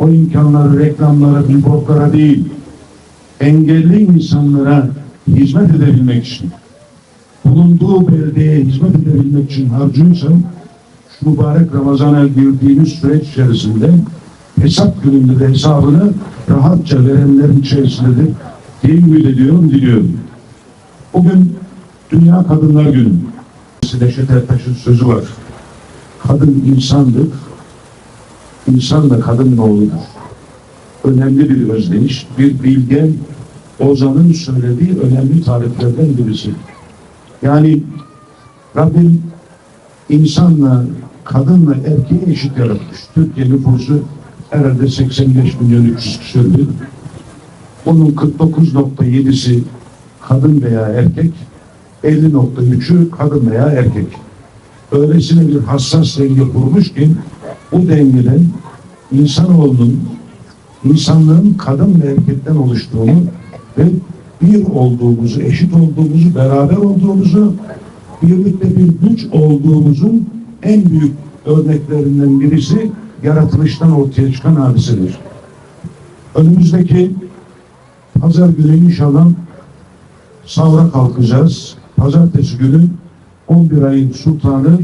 o imkanları reklamlara, billboardlara değil, engelli insanlara hizmet edebilmek için, bulunduğu beldeye hizmet edebilmek için harcıyorsam, şu mübarek Ramazan'a girdiğimiz süreç içerisinde hesap gününde de hesabını rahatça verenlerin içerisindedir diye ümit ediyorum, diliyorum. Bugün Dünya Kadınlar Günü. Neşet Ertaş'ın sözü var. Kadın insandır, insan da kadın oğludur. Önemli bir özdeyiş, bir bilgen Ozan'ın söylediği önemli tariflerden birisi. Yani Rabbim insanla, kadınla erkeği eşit yaratmış. Türkiye nüfusu herhalde 85 milyon 300 küsürdü. Bunun 49.7'si kadın veya erkek, 50.3'ü kadın veya erkek. Öylesine bir hassas denge kurmuş ki bu dengeden insanoğlunun insanlığın kadın ve erkekten oluştuğunu ve bir olduğumuzu, eşit olduğumuzu, beraber olduğumuzu, birlikte bir güç olduğumuzun en büyük örneklerinden birisi yaratılıştan ortaya çıkan hadisedir. Önümüzdeki pazar günü inşallah sahura kalkacağız. Pazartesi günü 11 ayın sultanı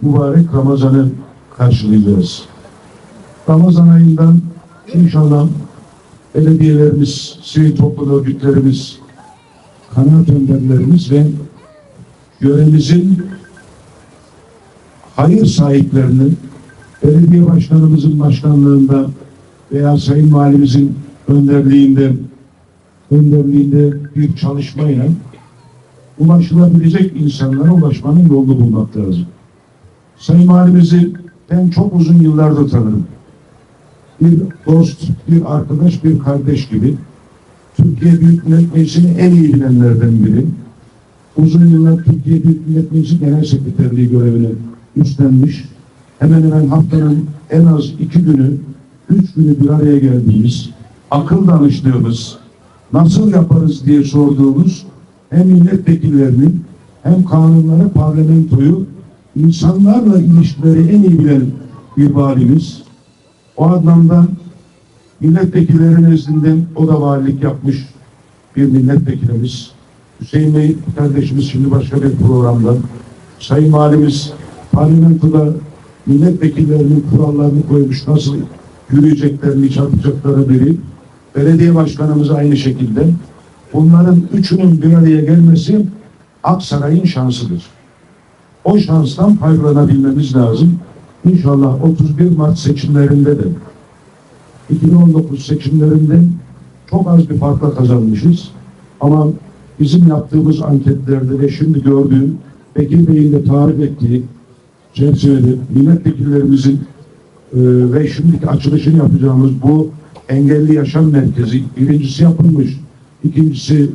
mübarek Ramazan'ı karşılayacağız. Ramazan ayından inşallah belediyelerimiz, sivil toplum örgütlerimiz, kanaat önderlerimiz ve yöremizin hayır sahiplerinin belediye başkanımızın başkanlığında veya sayın valimizin önderliğinde önderliğinde bir çalışmayla ulaşılabilecek insanlara ulaşmanın yolunu bulmak lazım. Sayın valimizi ben çok uzun yıllardır tanırım. Bir dost, bir arkadaş, bir kardeş gibi. Türkiye Büyük Millet Meclisi'ni en iyi bilenlerden biri. Uzun yıllar Türkiye Büyük Millet Meclisi Genel Sekreterliği görevini üstlenmiş. Hemen hemen haftanın en az iki günü, üç günü bir araya geldiğimiz, akıl danıştığımız, nasıl yaparız diye sorduğumuz hem milletvekillerinin hem kanunları parlamentoyu insanlarla ilişkileri en iyi bilen bir valimiz. O anlamda milletvekilleri nezdinden o da valilik yapmış bir milletvekilimiz. Hüseyin Bey kardeşimiz şimdi başka bir programda. Sayın Valimiz parlamentoda milletvekillerinin kurallarını koymuş nasıl yürüyeceklerini, çarpacakları biri. Belediye başkanımız aynı şekilde. Bunların üçünün bir araya gelmesi Aksaray'ın şansıdır. O şanstan faydalanabilmemiz lazım. İnşallah 31 Mart seçimlerinde de 2019 seçimlerinde çok az bir farkla kazanmışız. Ama bizim yaptığımız anketlerde ve şimdi gördüğüm Bekir Bey'in de tarif ettiği çerçevede milletvekillerimizin e, ve şimdiki açılışını yapacağımız bu engelli yaşam merkezi birincisi yapılmış. İkincisi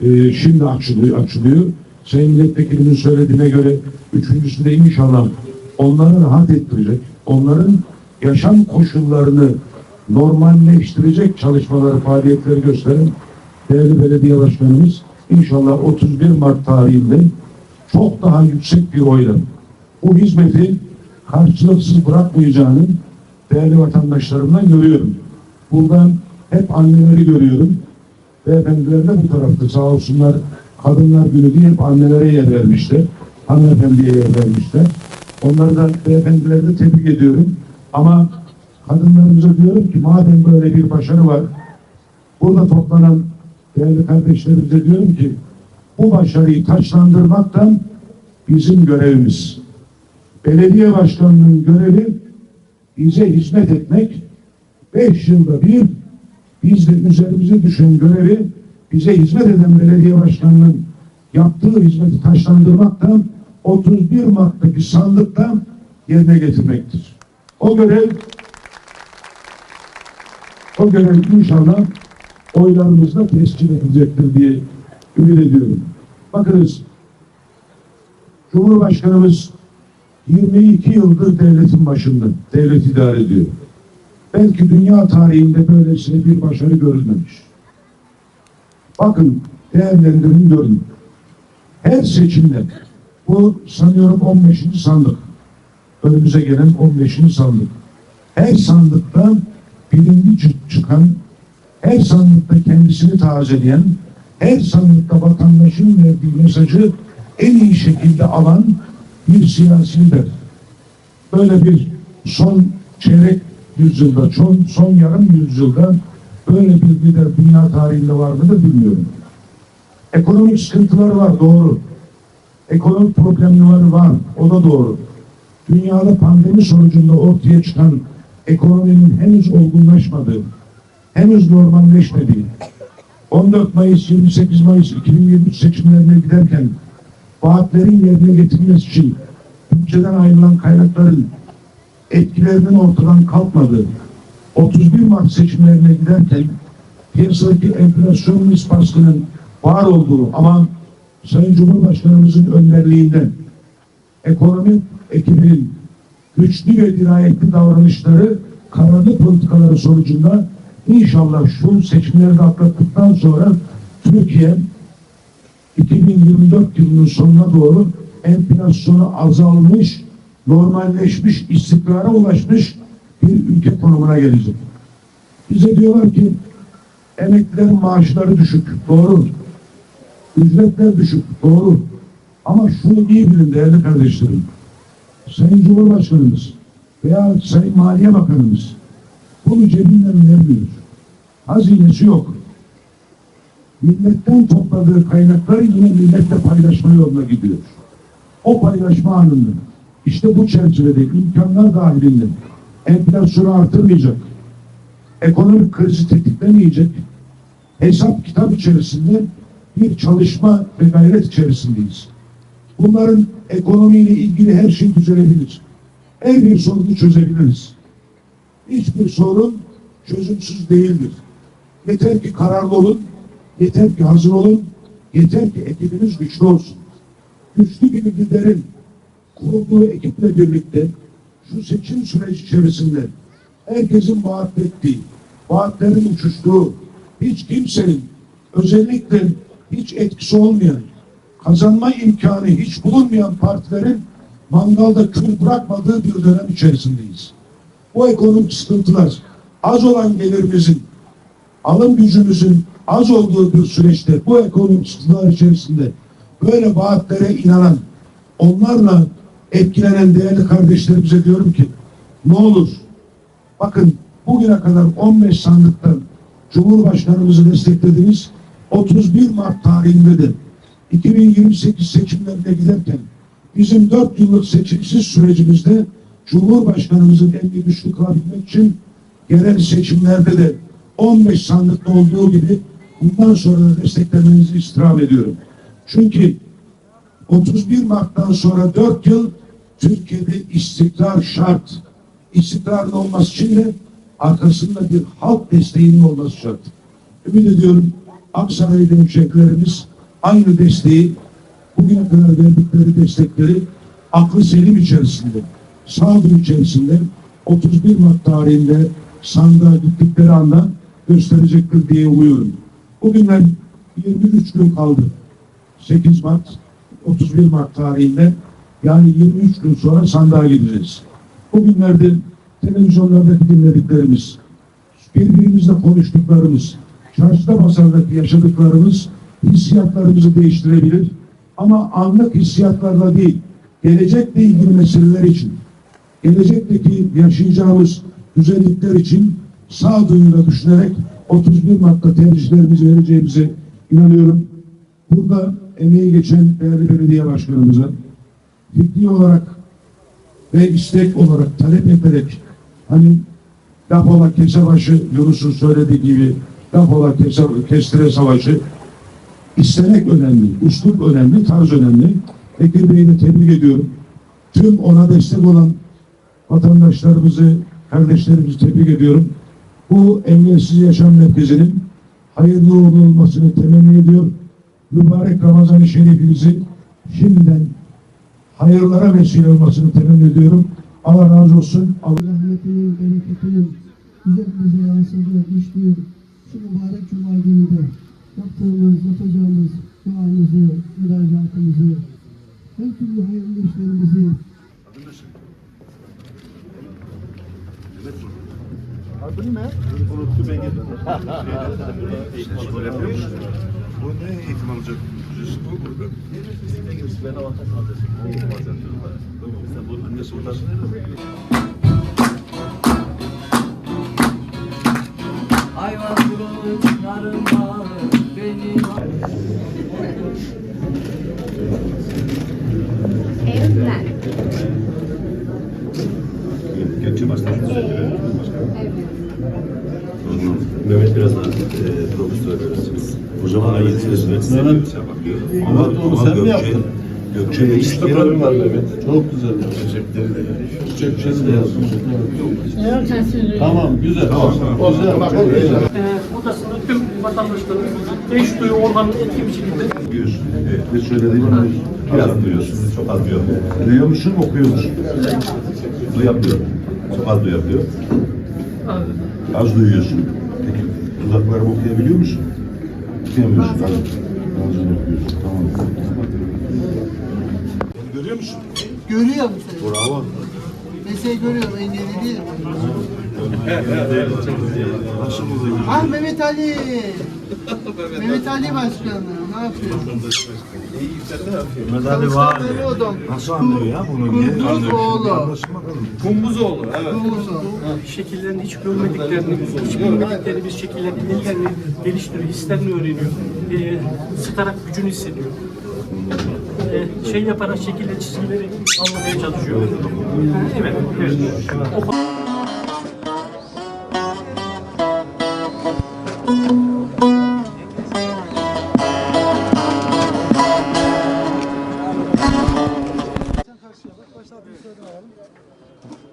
e, şimdi açılıyor, açılıyor. Sayın Milletvekilimin söylediğine göre üçüncüsü de inşallah onları rahat ettirecek, onların yaşam koşullarını normalleştirecek çalışmaları, faaliyetleri gösteren değerli belediye başkanımız inşallah 31 Mart tarihinde çok daha yüksek bir oyla bu hizmeti karşılıksız bırakmayacağını değerli vatandaşlarımdan görüyorum. Buradan hep anneleri görüyorum. Beyefendiler bu tarafta sağ olsunlar kadınlar günü hep annelere yer vermişler. Hanımefendiye yer vermişler. Onları da beyefendileri de tebrik ediyorum. Ama kadınlarımıza diyorum ki madem böyle bir başarı var burada toplanan değerli kardeşlerimize diyorum ki bu başarıyı taçlandırmaktan bizim görevimiz. Belediye başkanının görevi bize hizmet etmek. Beş yılda bir biz de üzerimize düşen görevi bize hizmet eden belediye başkanının yaptığı hizmeti taşlandırmaktan 31 Mart'taki sandıktan yerine getirmektir. O görev o görev inşallah oylarımızla tescil edilecektir diye ümit ediyorum. Bakınız Cumhurbaşkanımız 22 yıldır devletin başında, devlet idare ediyor. Belki dünya tarihinde böylesine bir başarı görülmemiş. Bakın, değerlendirin görün. Her seçimde, bu sanıyorum 15. sandık, önümüze gelen 15. sandık. Her sandıkta birinci çı- çıkan, her sandıkta kendisini tazeleyen, her sandıkta vatandaşın verdiği mesajı en iyi şekilde alan bir siyasi lider. Böyle bir son çeyrek yüzyılda, son, son yarım yüzyılda böyle bir lider dünya tarihinde var mıdır bilmiyorum. Ekonomik sıkıntılar var doğru. Ekonomik problemleri var o da doğru. Dünyada pandemi sonucunda ortaya çıkan ekonominin henüz olgunlaşmadığı, henüz normalleşmediği, 14 Mayıs 28 Mayıs 2023 seçimlerine giderken vaatlerin yerine getirilmesi için bütçeden ayrılan kaynakların etkilerinin ortadan kalkmadığı, 31 Mart seçimlerine giderken piyasadaki enflasyon baskının var olduğu ama Sayın Cumhurbaşkanımızın önderliğinde ekonomi ekibinin güçlü ve dirayetli davranışları kararlı politikaları sonucunda inşallah şu seçimleri de atlattıktan sonra Türkiye 2024 yılının sonuna doğru enflasyonu azalmış, normalleşmiş, istikrara ulaşmış bir ülke konumuna gelecek. Bize diyorlar ki emeklilerin maaşları düşük. Doğru. Ücretler düşük. Doğru. Ama şunu iyi bilin değerli kardeşlerim. Sayın Cumhurbaşkanımız veya Sayın Maliye Bakanımız bunu cebinden vermiyor. Hazinesi yok. Milletten topladığı kaynakları yine milletle paylaşma yoluna gidiyor. O paylaşma anında işte bu çerçevede imkanlar dahilinde enflasyonu artırmayacak, ekonomik krizi tetiklemeyecek, hesap kitap içerisinde bir çalışma ve gayret içerisindeyiz. Bunların ekonomiyle ilgili her şey düzelebilir. Her bir sorunu çözebiliriz. Hiçbir sorun çözümsüz değildir. Yeter ki kararlı olun, yeter ki hazır olun, yeter ki ekibiniz güçlü olsun. Güçlü bir liderin kurulduğu ekiple birlikte şu seçim süreci içerisinde herkesin vaat ettiği, vaatlerin uçuştuğu, hiç kimsenin özellikle hiç etkisi olmayan, kazanma imkanı hiç bulunmayan partilerin mangalda kül bırakmadığı bir dönem içerisindeyiz. Bu ekonomik sıkıntılar az olan gelirimizin, alım gücümüzün az olduğu bir süreçte bu ekonomik sıkıntılar içerisinde böyle vaatlere inanan, onlarla etkilenen değerli kardeşlerimize diyorum ki ne olur bakın bugüne kadar 15 sandıktan Cumhurbaşkanımızı desteklediniz. 31 Mart tarihinde de 2028 seçimlerine giderken bizim 4 yıllık seçimsiz sürecimizde Cumhurbaşkanımızın emri güçlü kılabilmek için genel seçimlerde de 15 sandıkta olduğu gibi bundan sonra da desteklemenizi istirham ediyorum. Çünkü 31 Mart'tan sonra 4 yıl Türkiye'de istikrar şart. İstikrarın olması için de arkasında bir halk desteğinin olması şart. Ümit ediyorum Aksaray'da hemşehrilerimiz aynı desteği bugüne kadar verdikleri destekleri aklı selim içerisinde, sağduyu içerisinde 31 Mart tarihinde sandığa gittikleri anda gösterecektir diye umuyorum. Bugünden 23 gün kaldı. 8 Mart 31 Mart tarihinde yani 23 gün sonra sandığa gideceğiz. Bugünlerde televizyonlardaki dinlediklerimiz, birbirimizle konuştuklarımız, çarşıda pazardaki yaşadıklarımız hissiyatlarımızı değiştirebilir. Ama anlık hissiyatlarla değil, gelecekle ilgili meseleler için, gelecekteki yaşayacağımız güzellikler için sağduyuyla düşünerek 31 Mart'ta tercihlerimizi vereceğimize inanıyorum. Burada emeği geçen değerli belediye başkanımıza fikri olarak ve istek olarak talep ederek hani laf ola kese başı Yunus'un söylediği gibi laf ola kese, kestire savaşı istemek önemli, üslup önemli, tarz önemli. Bekir Bey'i de tebrik ediyorum. Tüm ona destek olan vatandaşlarımızı, kardeşlerimizi tebrik ediyorum. Bu Emniyetsiz Yaşam Merkezi'nin hayırlı uğurlu olmasını temenni ediyor. Mübarek Ramazan-ı Şerifimizi şimdiden hayırlara vesile olmasını temenni ediyorum. Allah razı olsun. Allah rahmetinin, bereketinin üzerimize yansıdığı, düştüğü şu mübarek cuma gününde yaptığımız, yapacağımız duamızı, müracaatımızı, her türlü hayırlı işlerimizi Adın ne? Unuttum ben geldim. Bu ne eğitim alacak? Bu burada. Ben avantaj alacağım. Bu annesi yarınlar benim Evler. Gökçe başlamış. Evet. Mehmet biraz daha e, profesör öğretimiz. Bakıyor. Ama, ama sen mi yaptın? Gökçe İşte yetiştiren problem var Mehmet. Çok güzel. Çiçekleri de. Çiçekleri de yazdım. Tamam güzel. Tamam. O güzel. Bak, o güzel. odasında tüm vatandaşlarımız eş duyu organını etkin bir şekilde duyuyorsun. Evet. Ne söylediğini biraz duyuyorsun. Çok az duyuyor. Duyuyor musun, okuyor musun? Duyabiliyor. Çok az duyabiliyor. Az duyuyorsun. Peki dudaklarımı okuyabiliyor musun? Az, az okuyorsun. Tamam. Beni görüyor musun? Görüyor musun? Bravo. Mesleği görüyorum engelli değil. Ah Mehmet Ali. Mehmet Ali Başkanı. Ne yapıyor? Mehmet Ali var. Nasıl anlıyor ya bunu? Niye Kunduz anlıyor? oğlu. Şimdi Anlasın bakalım. Kumbuzoğlu. Evet. Kumuzu. Şekillerini hiç görmediklerini, hiç bilmedikleri bir şekillerini ellerini geliştiriyor, hislerini öğreniyor. E, sıkarak gücünü hissediyor. E, şey yaparak şekilde çizgileri anlamaya çalışıyor. Ha, evet, evet.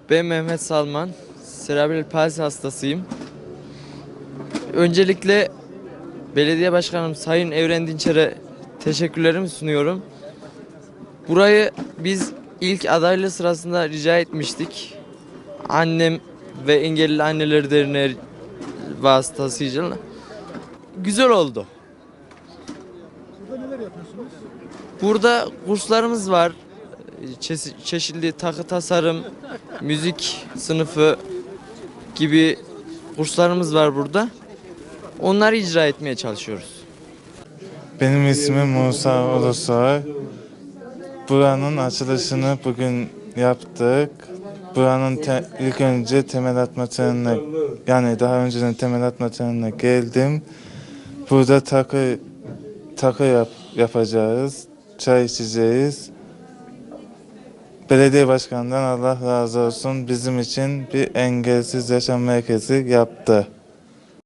Ben Mehmet Salman. Serebral palsi hastasıyım. Öncelikle belediye başkanım Sayın Evren Dinçer'e teşekkürlerimi sunuyorum. Burayı biz ilk adaylığı sırasında rica etmiştik. Annem ve engelli anneleri derneği vasıtasıyla. Güzel oldu. Burada kurslarımız var. Çeşi- çeşitli takı tasarım, müzik sınıfı gibi kurslarımız var burada. Onları icra etmeye çalışıyoruz. Benim ismim Musa Ulusoy. Buranın açılışını bugün yaptık. Buranın te- ilk önce temel atma törenine, yani daha önceden temel atma törenine geldim. Burada takı takı yap, yapacağız, çay içeceğiz. Belediye başkanından Allah razı olsun bizim için bir engelsiz yaşam merkezi yaptı.